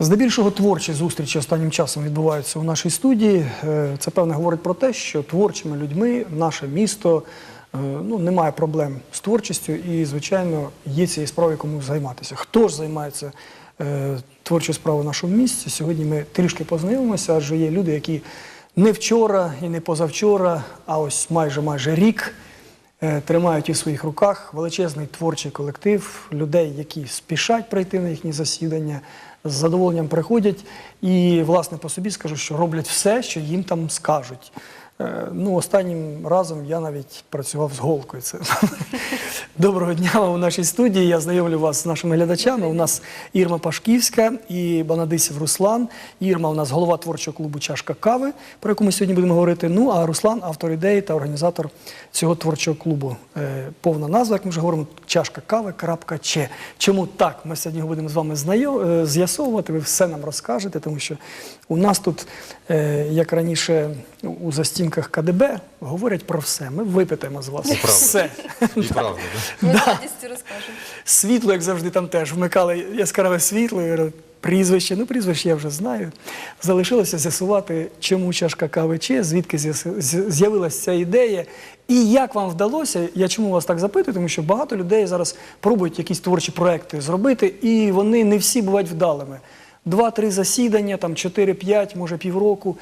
Здебільшого творчі зустрічі останнім часом відбуваються у нашій студії. Е, Це певне говорить про те, що творчими людьми наше місто е, ну, не має проблем з творчістю і, звичайно, є цією справою кому займатися. Хто ж займається е, творчою справою в нашому місті? Сьогодні ми трішки познайомимося, адже є люди, які не вчора і не позавчора, а ось майже майже рік тримають у своїх руках величезний творчий колектив людей, які спішать прийти на їхні засідання, з задоволенням приходять і, власне, по собі скажу, що роблять все, що їм там скажуть. Е, Ну, останнім разом я навіть працював з голкою. Це доброго дня у нашій студії. Я знайомлю вас з нашими глядачами. У нас Ірма Пашківська і Банадисів Руслан. Ірма у нас голова творчого клубу Чашка кави, про яку ми сьогодні будемо говорити. Ну а Руслан автор ідеї та організатор цього творчого клубу. Е, Повна назва, як ми вже говоримо, чашка кави. Чому так? Ми сьогодні будемо з вами е, з'ясовувати. Ви все нам розкажете, тому що у нас тут, як раніше у застінках КДБ, говорять про все. Ми випитаємо з вас Неправда. все. И правда. Ми з радістю розкажемо. Світло, як завжди, там теж вмикали яскраве світло. я говорю, Прізвище, ну прізвище я вже знаю. Залишилося з'ясувати, чому чашка кави Че, звідки з'явилася ця ідея. І як вам вдалося, я чому вас так запитую, тому що багато людей зараз пробують якісь творчі проекти зробити, і вони не всі бувають вдалими. Два-три засідання, там чотири-п'ять, може півроку,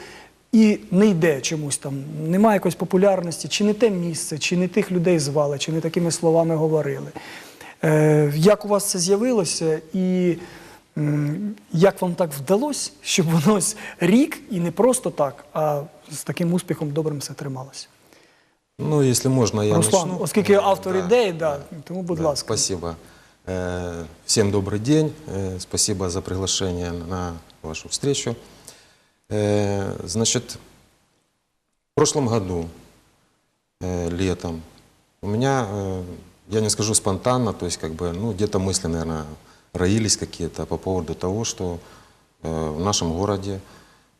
і не йде чомусь там, немає якоїсь популярності, чи не те місце, чи не тих людей звали, чи не такими словами говорили. Е, як у вас це з'явилося, і м, як вам так вдалося, щоб воно ось рік і не просто так, а з таким успіхом добрим все трималося? Ну, если можно, я Руслан, начну. оскільки Э, автор да, ідеї, да, тому, будь да, ласка. Спасибо. Э, Всем добрый день. Э, Спасибо за приглашение на вашу встречу. Э, Значит, в прошлом году, э, летом, у меня, э, я не скажу спонтанно, то есть как бы, ну, где-то мысли, наверное, роились какие-то по поводу того, что э, в нашем городе,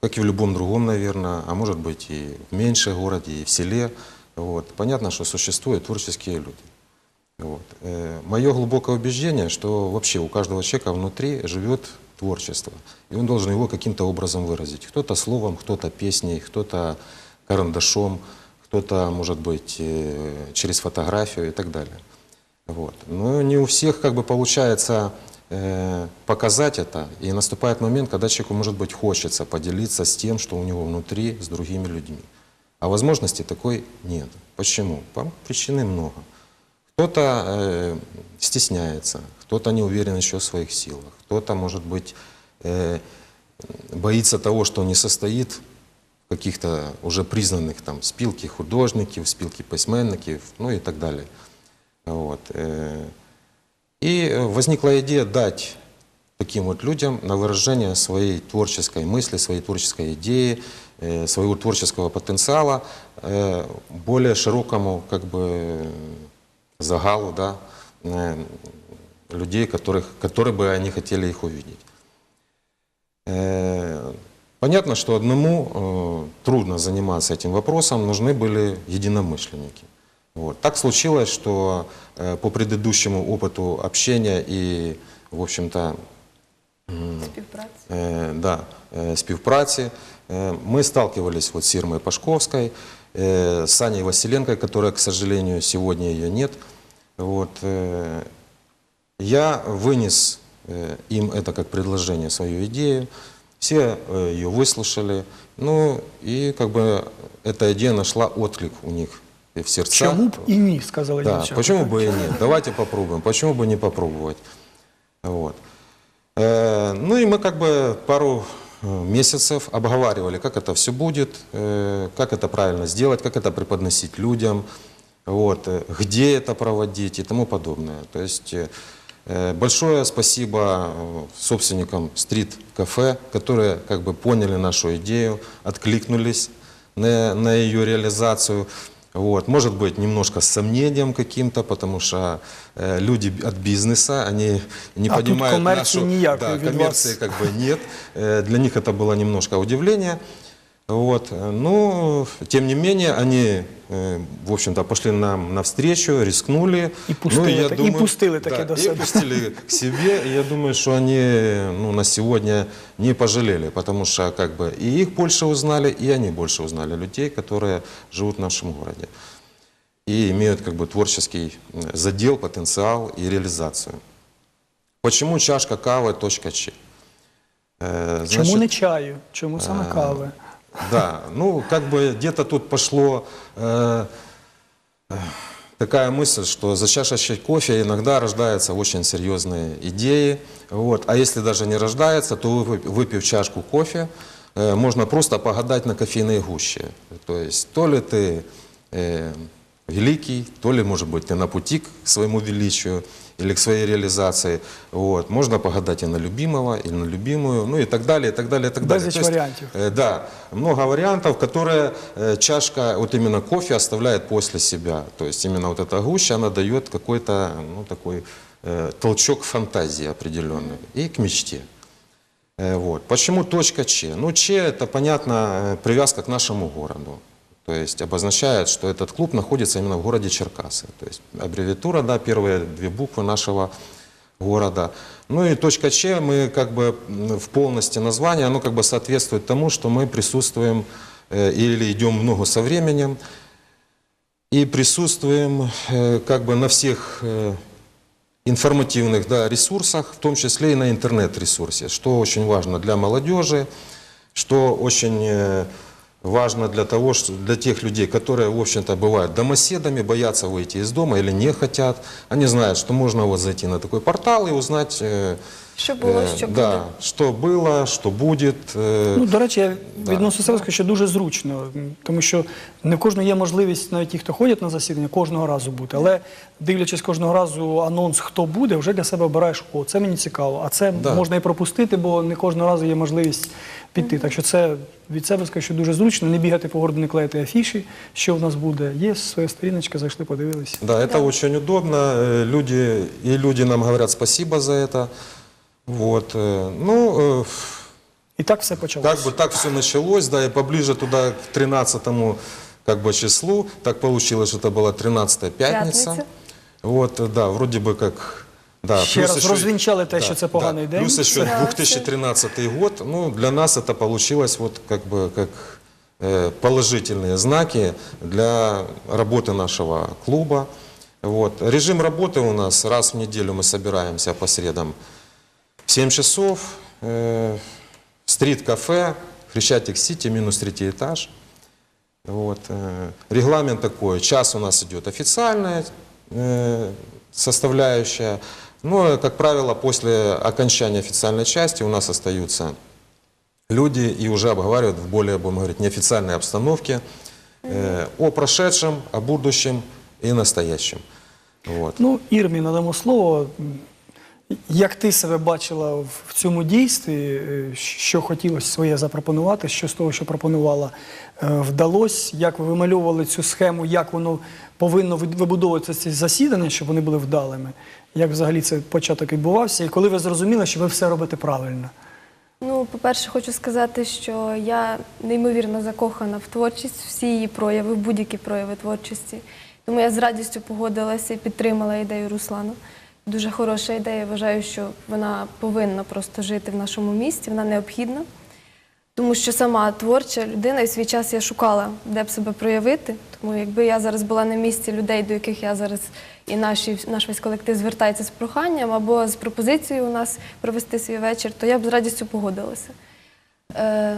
как и в любом другом, наверное, а может быть и в меньшем городе, и в селе, вот, понятно, что существуют творческие люди. Вот. Мое глубокое убеждение, что вообще у каждого человека внутри живет творчество, и он должен его каким-то образом выразить. Кто-то словом, кто-то песней, кто-то карандашом, кто-то, может быть, э, через фотографию и так далее. Вот. Но не у всех как бы получается э, показать это, и наступает момент, когда человеку, может быть, хочется поделиться с тем, что у него внутри, с другими людьми. А возможности такой нет. Почему? По причины много. Кто-то э, стесняется, кто-то не уверен еще в своих силах, кто-то, может быть, э, боится того, что не состоит в каких-то уже признанных там спилки художників, спилки письменників, ну и так далее. Вот. э. И возникла идея дать таким вот людям на выражение своей творческой мысли, своей творческой идеи, э, своего творческого потенциала э, более широкому как бы загалу, да, э, людей, которых, которые бы они хотели их увидеть. Э, Понятно, что одному э, трудно заниматься этим вопросом, нужны были единомышленники. Вот. Так случилось, что э, по предыдущему опыту общения и, в общем-то, Співпраця. Е, да, е, співпраці. Е, Мы сталкивались вот с Ирмой Пашковской, э, с Аней Василенко, которая, к сожалению, сегодня ее нет. Вот, э, я вынес э, им это как предложение, свою идею. Все э, ее выслушали. Ну и как бы эта идея нашла отклик у них в сердцах. Чому б і ні, сказали Да, дівчата. почему бы и нет? Давайте попробуем. Почему бы не попробовать? Вот. Э, Ну и мы как бы пару э, месяцев обговаривали, как это все будет, э, как это правильно сделать, как это преподносить людям, вот, э, где это проводить и тому подобное. То есть э, э, большое спасибо э, собственникам стрит-кафе, которые как бы поняли нашу идею, откликнулись на, на ее реализацию. Вот. Может быть, немножко с сомнением каким-то, потому что э, люди от бизнеса, они не А тут понимают коммерции нашу... ніякої Да, від коммерции вас. как бы нет. Э, Для них это было немножко удивление. Вот. Ну, тем не менее, они, э, в общем-то, пошли нам навстречу, рискнули. И пустили ну, я так- и пустили таки да, до и себя. пустили к себе. И я думаю, что они ну, на сегодня не пожалели, потому что как бы и их больше узнали, и они больше узнали людей, которые живут в нашем городе. И имеют как бы творческий э, задел, потенциал и реализацию. Почему чашка кавы точка Ч? Э, Чому значит, не чаю? Чому саме кави? да, ну, как бы где-то тут пошло э, э, такая мысль, что за чашечкой кофе иногда рождаются очень серьезные идеи. Вот. А если даже не рождается, то вы- выпив чашку кофе, э, можно просто погадать на кофейной гуще. То есть то ли ты э, великий, то ли, может быть, ты на пути к своему величию или к своей реализации. Вот. Можно погадать и на любимого, и на любимую, ну и так далее, и так далее, и так далее. Безліч То есть, варіантів. Э, Да, много вариантов, которые э, чашка, вот именно кофе оставляет после себя. То есть именно вот эта гуща, она дает какой-то, ну, такой э, толчок фантазии определенный и к мечте. Э, Вот. Почему точка Ч? Ну, Ч – это, понятно, э, привязка к нашему городу. То есть обозначает, что этот клуб находится именно в городе Черкасы. То есть аббревиатура, да, первые две буквы нашего города. Ну и точка Ч, мы как бы в полности названия, оно как бы соответствует тому, что мы присутствуем э, или идем в ногу со временем, и присутствуем э, как бы на всех э, информативных да, ресурсах, в том числе и на интернет-ресурсе, что очень важно для молодежи, что очень э, важно для того, что для тех людей, которые, в общем-то, бывают домоседами, боятся выйти из дома или не хотят. Они знают, что можно вот зайти на такой портал и узнать, э, Що було, э, що да, буде. что было, что будет. э, Ну, до речі, я Да. відносно себе скажу, що дуже зручно, м, тому що не в кожного є можливість, навіть ті, хто ходять на засідання, кожного разу бути. Але дивлячись кожного разу анонс, хто буде, вже для себе обираєш, о, це мені цікаво, а це Да. можна і пропустити, бо не кожного разу є можливість піти. Так що це від себе скажу, що дуже зручно, не бігати по городу, не клеїти афіші, що в нас буде. Є своя сторіночка, зайшли, подивилися. Да, это очень удобно. Э, Люди, и люди нам говорят спасибо за это. Вот. э, Ну, э, І так все почалося. как бы так все началось, да, и поближе туда к 13 как бы числу, так получилось, что это была 13 пятница. П'ятниця. Вот, э, да, вроде бы как... Да, Ще плюс раз еще- розвінчали те, що це поганий день. Плюс еще Да, 2013 год, ну, для нас это получилось вот как бы как э, положительные знаки для работы нашего клуба. Вот. Режим работы у нас раз в неделю мы собираемся по средам в 7 часов. Э, стрит-кафе, Хрещатик Сити, минус третий этаж. Вот. э, Регламент такой, час у нас идет официальная э, составляющая. Но, как правило, после окончания официальной части у нас остаются люди и уже обговаривают в более, будем говорить, неофициальной обстановке э, о прошедшем, о будущем и настоящем. Вот. Ну, Ірмі, надамо слово. Як ти себе бачила в цьому дійстві, е, що хотілося своє запропонувати, що з того, що пропонувала, е, вдалося, як ви вимальовували цю схему, як воно повинно вибудовуватися ці засідання, щоб вони були вдалими? Як взагалі цей початок відбувався? І коли ви зрозуміли, що ви все робите правильно? Ну, по-перше, хочу сказати, що я неймовірно закохана в творчість, всі її прояви, будь-які прояви творчості. Тому я з радістю погодилася і підтримала ідею Руслана. Дуже хороша ідея. Вважаю, що вона повинна просто жити в нашому місті, вона необхідна. Тому що сама творча людина і в свій час я шукала, де б себе проявити. Тому якби я зараз була на місці людей, до яких я зараз і наші, наш весь колектив звертається з проханням або з пропозицією у нас провести свій вечір, то я б з радістю погодилася. Е,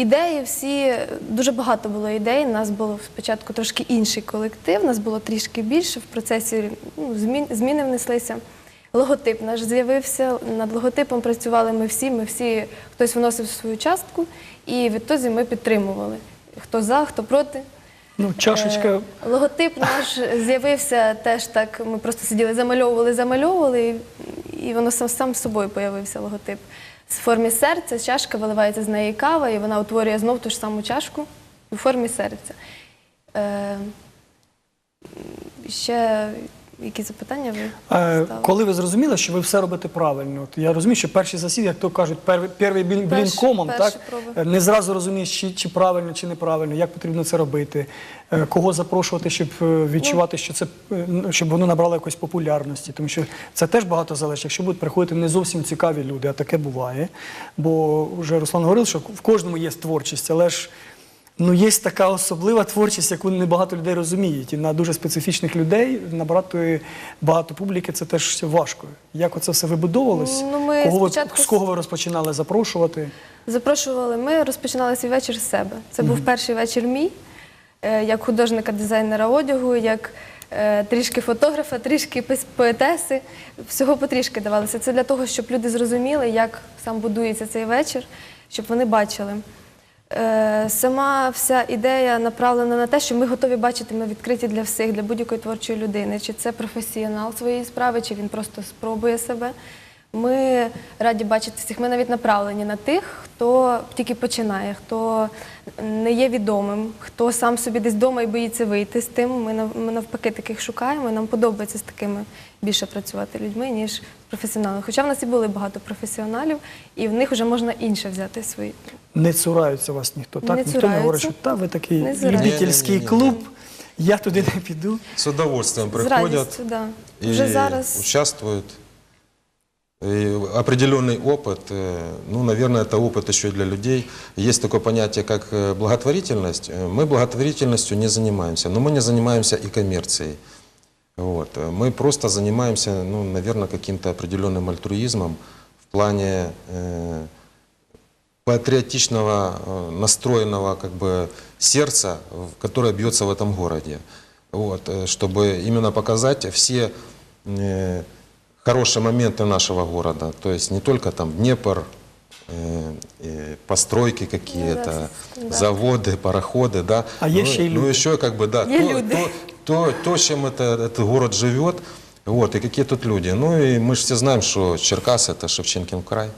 ідеї всі, дуже багато було ідей. У нас було спочатку трошки інший колектив, нас було трішки більше. В процесі ну, змін, зміни внеслися. Логотип наш з'явився. Над логотипом працювали ми всі. Ми всі хтось вносив свою частку, і відтоді ми підтримували. Хто за, хто проти. Ну, чашечка. Е, Логотип наш з'явився теж так. Ми просто сиділи, замальовували, замальовували, і, і воно сам, сам собою появився логотип. В формі серця чашка виливається з неї кава, і вона утворює знов ту ж саму чашку у формі серця. Е, ще які запитання ви Е, ставили? Коли ви зрозуміли, що ви все робите правильно, От я розумію, що перші засів, як то кажуть, перший, перший блін, Перші- так проби. Е, не зразу розумієш, чи, чи правильно, чи неправильно, як потрібно це робити, е, кого запрошувати, щоб е, відчувати, що це е, ну, щоб воно набрало якоїсь популярності. Тому що це теж багато залежить. Якщо будуть приходити не зовсім цікаві люди, а таке буває. Бо вже Руслан говорив, що в кожному є творчість, але ж. Ну, є така особлива творчість, яку не багато людей розуміють. І на дуже специфічних людей набрати багато публіки це теж важко. Як оце все вибудовувалось? Ну, ми кого ви, спочатку з кого ви розпочинали запрошувати? Запрошували. Ми розпочинали свій вечір з себе. Це був перший вечір мій, е, як художника-дизайнера одягу, як е, трішки фотографа, трішки поетеси. Всього потрішки давалося. Це для того, щоб люди зрозуміли, як сам будується цей вечір, щоб вони бачили. Е, Сама вся ідея направлена на те, що ми готові бачити, ми відкриті для всіх, для будь-якої творчої людини. Чи це професіонал своєї справи, чи він просто спробує себе. Ми раді бачити всіх. Ми навіть направлені на тих, хто тільки починає, хто не є відомим, хто сам собі десь вдома і боїться вийти з тим. Ми навпаки таких шукаємо. і Нам подобається з такими більше працювати людьми, ніж з професіоналами. Хоча в нас і були багато професіоналів, і в них вже можна інше взяти свої. Не цураються вас ніхто, так? Не ніхто не говорить, цураються. що та ви такий Не цураються. любительський Ні-ні-ні-ні. клуб, я туди не піду. С удовольствием З приходят радістю, да. и Вже зараз участвуют. И определенный опыт, э, ну, наверное, это опыт еще и для людей. Есть такое понятие, как э, благотворительность. Э, Мы благотворительностью не занимаемся, но мы не занимаемся и коммерцией. Вот. Мы просто занимаемся, ну, наверное, каким-то определенным альтруизмом в плане э, патриотичного э, настроенного как бы сердца, которое бьется в этом городе. Вот, э, чтобы именно показать все э, хорошие моменты нашего города. То есть не только там Днепр, постройки какие-то, Ну да. заводы, пароходы, да. А есть еще и ну, люди. еще как бы, да, И то, люди. то- то, то, чем это, этот город живет, вот, и какие тут люди. Ну и мы же все знаем, что Черкас это Шевченкин край.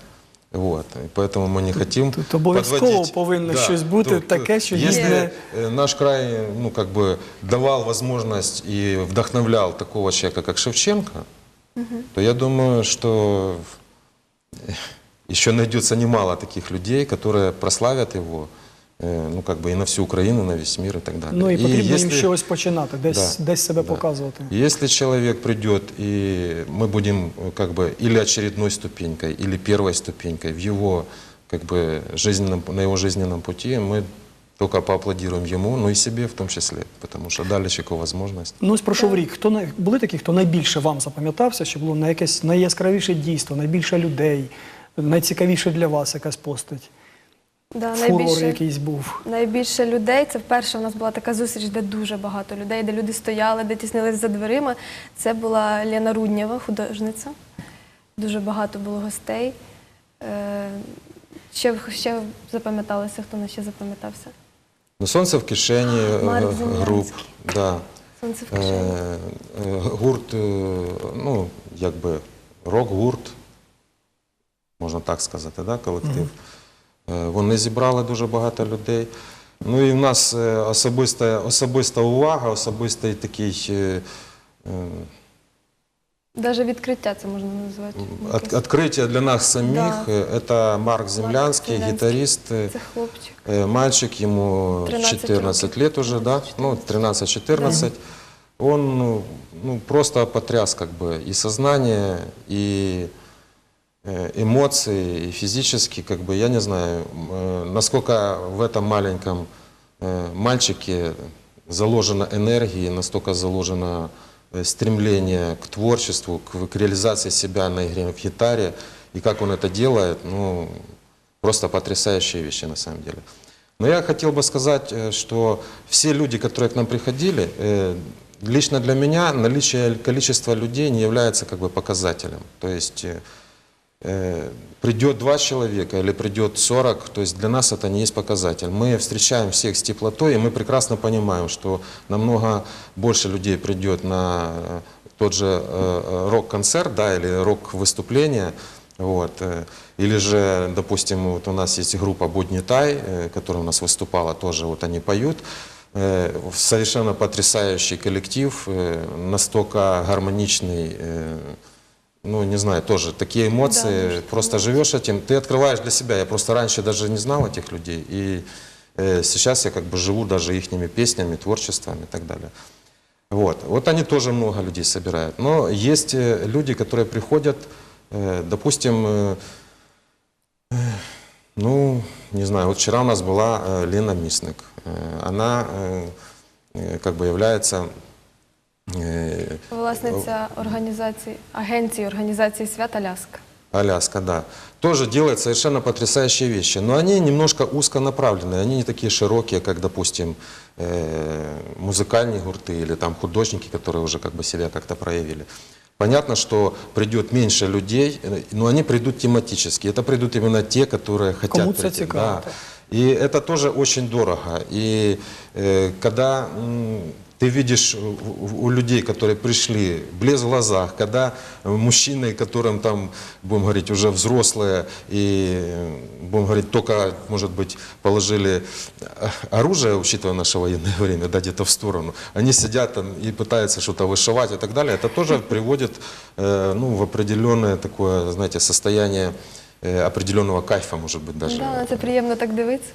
Вот, и поэтому мы не хотим тут обов'язково подводить. повинно щось бути таке, що Если дійсно- э, наш край ну, как бы давал возможность и вдохновлял такого человека, как Шевченко, то я думаю, что еще найдется немало таких людей, которые прославят его, э, ну, как бы и на всю Украину, на весь мир и так далее. Ну і потрібно їм если- щось починати, десь, Да, десь себе да. показувати. Если человек придет, и мы будем э, как бы или очередной ступенькой, или первой ступенькой в его как бы жизненном, на его жизненном пути, мы только поаплодируем ему, ну и себе в том числе, потому что дали человеку возможность. Ну, ось пройшов рік. Хто най- були такі, хто найбільше вам запам'ятався, що було на якесь найяскравіше дійство, найбільше людей, Найцікавіше для вас якась постать, да, фурор найбільше, якийсь був. найбільше людей. Це вперше у нас була така зустріч, де дуже багато людей, де люди стояли, де тіснились за дверима. Це була Лена Руднєва, художниця. Дуже багато було гостей. Е, Ще, ще запам'яталося, хто нас ще запам'ятався? Ну, солнце в кишені, Марк групп, Землянський. да. Сонце в кишені. Е, е, гурт, е, ну, якби рок-гурт, можна так сказати, да, колектив. Е, Вони зібрали дуже багато людей. Ну і в нас е, особиста, особиста увага, особистий такий е, е, Навіть відкриття це можна назвати. от, открытие для нас самих. Да. Е, Это Марк Землянский, Землянский. гитарист. е, Це хлопчик. Э, Мальчик, ему 13 14 років. лет уже, да? Ну, 13-14. Он ну, ну, просто потряс как бы и сознание, и э, эмоции, и физически, как бы, я не знаю, э, насколько в этом маленьком э, мальчике заложена энергия, настолько заложено э, стремление к творчеству, к, к реализации себя на игре в гитаре, и как он это делает, ну, просто потрясающие вещи на самом деле. Но я хотел бы сказать, э, что все люди, которые к нам приходили, э, лично для меня наличие количества людей не является как бы показателем. То есть э, э, придет два человека или придет 40, то есть для нас это не есть показатель. Мы встречаем всех с теплотой, и мы прекрасно понимаем, что намного больше людей придет на э, тот же э, э, рок-концерт, да, или рок-выступление, вот, э, или же, допустим, вот у нас есть группа Будни Тай, э, которая у нас выступала тоже, вот они поют, э, совершенно потрясающий коллектив, э, настолько гармоничный, э, ну, не знаю, тоже такие эмоции, Да, просто живешь этим, ты открываешь для себя. Я просто раньше даже не знал этих людей, и э, сейчас я как бы живу даже ихними песнями, творчеством и так далее. Вот. вот они тоже много людей собирают. Но есть э, люди, которые приходят, э, допустим, э, э, ну, не знаю, вот вчера у нас была э, Лена Мисник. Э, Она э, э, как бы является Власниця організації, агенції організації свят Аляска. Аляска, да. Тоже делает совершенно потрясающие вещи. Но они немножко узконаправленные. Они не такие широкие, как, допустим, э, музыкальные гурты или там художники, которые уже как бы себя как-то проявили. Понятно, что придет меньше людей, э, но они придут тематически. Это придут именно те, которые хотят Кому це прийти. цікаво, Да. так. И это тоже очень дорого. И э, когда м, ты видишь у- у у людей, которые пришли, блеск в глазах, когда э, мужчины, которым там, будем говорить, уже взрослые, и, э, будем говорить, только, может быть, положили э, оружие, учитывая наше военное время, да, где-то в сторону, они сидят там и пытаются что-то вышивать и так далее, это тоже приводит э, ну, в определенное такое, знаете, состояние э, определенного кайфа, может быть, даже. Да, на це приємно так дивитися.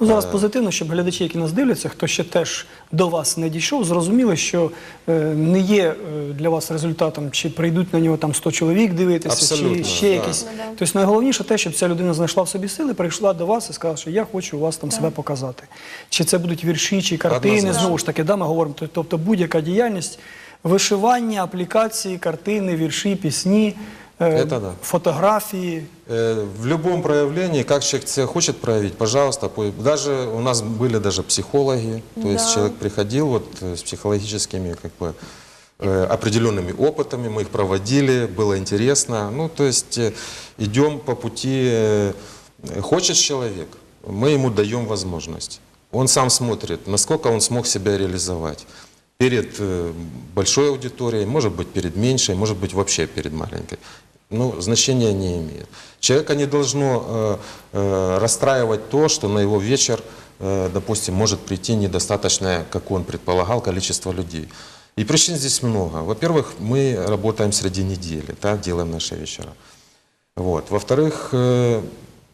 Ну, Е. зараз позитивно, щоб глядачі, які нас дивляться, хто ще теж до вас не дійшов, зрозуміли, що е, не є е, для вас результатом, чи прийдуть на нього там 100 чоловік дивитися, чи ще да. якісь. Ну, да. Тобто найголовніше те, щоб ця людина знайшла в собі сили, прийшла до вас і сказала, що я хочу у вас там себе показати. Чи це будуть вірші, чи картини, Однозначно. знову ж таки, да, ми говоримо, тобто будь-яка діяльність, вишивання, аплікації, картини, вірші, пісні, е, Це да. фотографії. Э, В любом проявлении, как человек себя хочет проявить, пожалуйста. пой- Даже у нас были даже психологи, то есть Да. человек приходил вот э, с психологическими как бы э, определенными опытами, мы их проводили, было интересно. Ну, то есть э, идем по пути, э, хочет человек, мы ему даем возможность. Он сам смотрит, насколько он смог себя реализовать Перед э, большой аудиторией, может быть перед меньшей, может быть вообще перед маленькой. Ну, значения не имеет. Человека не должно э, э, расстраивать то, что на его вечер, допустим, может прийти недостаточное, как он предполагал, количество людей. И причин здесь много. Во-первых, мы работаем среди недели, да, делаем наши вечера. Вот. Во-вторых,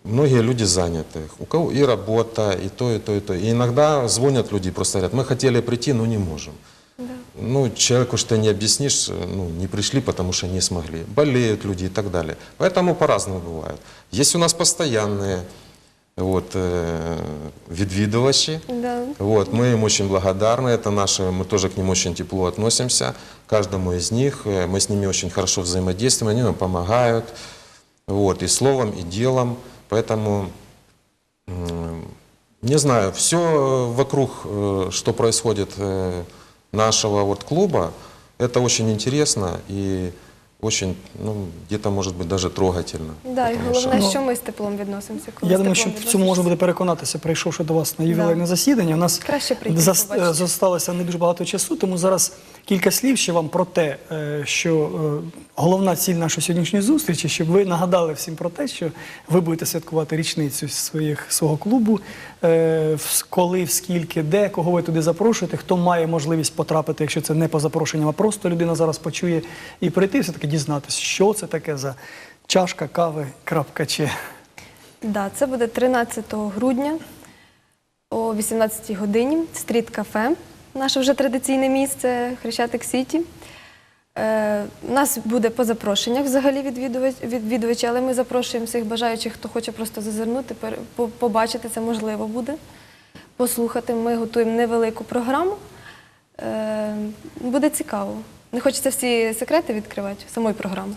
многие люди заняты. У кого и работа, и то, и то, и то. И иногда звонят люди и просто говорят, мы хотели прийти, но не можем. Ну, человеку что не объяснишь, э, ну, не пришли, потому что не смогли. Болеют люди и так далее. Поэтому по-разному бывает. Есть у нас постоянные вот, э, відвідувачі. Да. Вот, мы им очень благодарны, это наши, мы тоже к ним очень тепло относимся, каждому из них, э, мы с ними очень хорошо взаимодействуем, они нам помогают, вот, и словом, и делом, поэтому, м, не знаю, все вокруг, э, что происходит э, нашего вот клуба, это очень интересно и очень, ну, где-то, может быть, даже трогательно. Да, і головне, що ми з теплом відносимося. коли Я думаю, що в цьому можна буде переконатися, прийшовши до вас на ювілейне засідання. У нас Краще прийти, зосталося не дуже багато часу, тому зараз кілька слів ще вам про те, е, що е, головна ціль нашої сьогоднішньої зустрічі, щоб ви нагадали всім про те, що ви будете святкувати річницю своїх свого клубу, е, коли, скільки, де, кого ви туди запрошуєте, хто має можливість потрапити, якщо це не по запрошенням, а просто людина зараз почує і прийти, все таки дізнатися, що це таке за чашка кави, крапка чи. Да, це буде 13 грудня о 18 годині. Стріт кафе, наше вже традиційне місце Хрещатик Сіті. Е, у нас буде по запрошеннях взагалі відвідувач, відвідувачі, але ми запрошуємо всіх бажаючих, хто хоче просто зазирнути, побачити це можливо буде. Послухати. Ми готуємо невелику програму. Е, буде цікаво. Не хочеться всі секрети відкривати самої програми.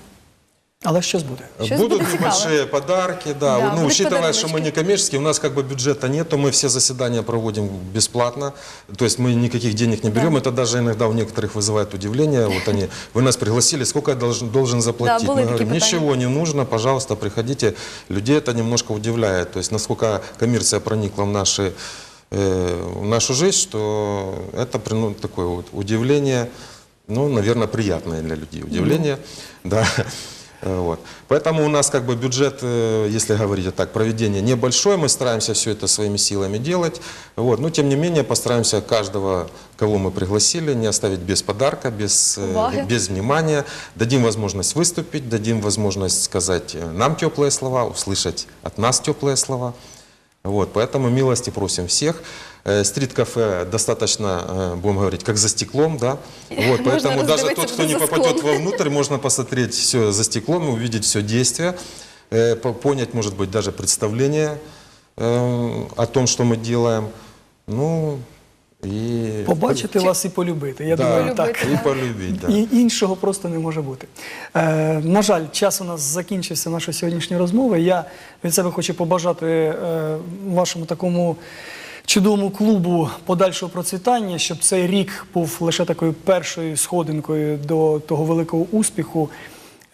Але щось буде. Щось Будут буде небольшие подарки, да. Да, ну, учитывая, что мы не коммерческие, у нас как бы бюджета нету, мы все заседания проводим бесплатно, то есть мы никаких денег не берем, это даже иногда у некоторых вызывает удивление, вот они, вы нас пригласили, сколько я должен, должен заплатить? были мы говорим, ничего не нужно, пожалуйста, приходите. Людей это немножко удивляет, то есть насколько коммерция проникла в наши э, в нашу жизнь, что это ну, такое вот удивление, ну, наверное, приятное для людей удивление, да. Э, Вот. Поэтому у нас как бы бюджет, э, если говорить вот так, проведения небольшой, мы стараемся все это своими силами делать. Вот. Но тем не менее постараемся каждого, кого мы пригласили, не оставить без подарка, без, э, Уваги. без внимания. Дадим возможность выступить, дадим возможность сказать э, нам теплые слова, услышать от нас теплые слова. Вот, поэтому милости просим всех. Э, Стрит-кафе достаточно, э, будем говорить, как за стеклом, да. Вот, Можно поэтому даже раздавать тот, это кто не за попадет склон. вовнутрь, можно посмотреть все за стеклом, и увидеть все действие, э, по- понять, может быть, даже представление э, о том, что мы делаем. Ну, и... Побачити вас і полюбити. Я Да, думаю, так. Полюбити. и да. І іншого просто не може бути. Е, на жаль, час у нас закінчився нашої сьогоднішньої розмови. Я від себе хочу побажати е, вашому такому чудовому клубу подальшого процвітання, щоб цей рік був лише такою першою сходинкою до того великого успіху.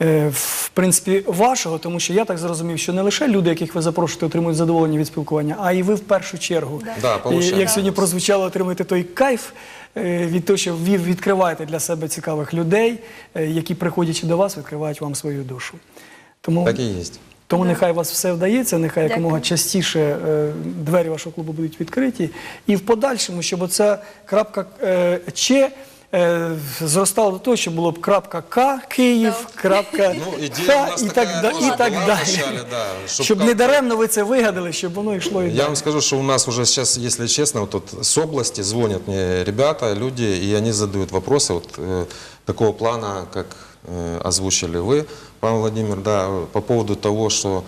Е, В принципі, вашого, тому що я так зрозумів, що не лише люди, яких ви запрошуєте, отримують задоволення від спілкування, а і ви в першу чергу. Да, І, повишаємо. як сьогодні прозвучало, отримуєте той кайф е, від того, що ви відкриваєте для себе цікавих людей, е, які, приходячи до вас, відкривають вам свою душу. Тому, Так и есть. тому нехай вас все вдається, нехай Дякую. якомога частіше е, двері вашого клубу будуть відкриті. І в подальшому, щоб оця крапка е, Ч е, зростала до того, щоб було б крапка К Київ, крапка Ну, ідея у Х нас і така так, да- теж і так була далі. вначале, да, щоб щоб не как-то- даремно ви це вигадали, щоб воно йшло і Я далі. вам скажу, что у нас уже сейчас, если честно, вот тут с области звонят мне ребята, люди, и они задают вопросы вот э, такого плана, как э, озвучили вы, Павел Владимир, да, по поводу того, что э,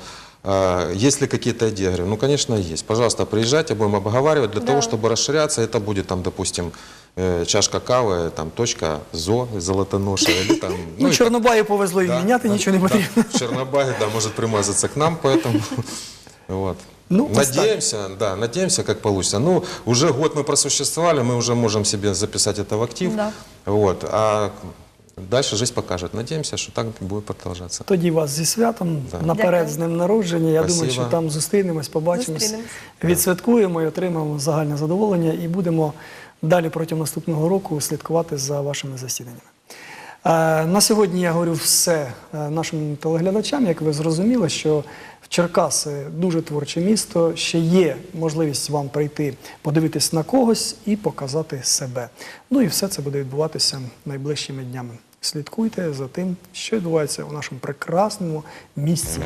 есть ли какие-то идеи. Я говорю, ну, конечно, есть. Пожалуйста, приезжайте, будем обговаривать. Для Да. того, чтобы расширяться, это будет, там, допустим, э, чашка кавы, там, точка ЗО, золотоноша, или там... Ну, и Чорнобаю повезло і да, міняти да, нічого не да, потрібно. в Чернобаге, да, может примазаться к нам, поэтому вот. Ну, надеемся, да, надеемся, как получится. Ну, уже год мы просуществовали, мы уже можем себе записать это в актив. Да. Вот, а дальше жизнь покажет. Надеемся, что так будет продолжаться. Тоді вас зі святом Да. наперед Дякую. з днем народження. Я думаю, Спасибо. що там зустрінемось, побачимось, Зустрінемось. відсвяткуємо і отримаємо загальне задоволення і будемо далі протягом наступного року слідкувати за вашими засіданнями. Е, На сьогодні я говорю все е, нашим телеглядачам. Як ви зрозуміли, що в Черкаси дуже творче місто, ще є можливість вам прийти, подивитись на когось і показати себе. Ну і все це буде відбуватися найближчими днями. Слідкуйте за тим, що відбувається у нашому прекрасному місці.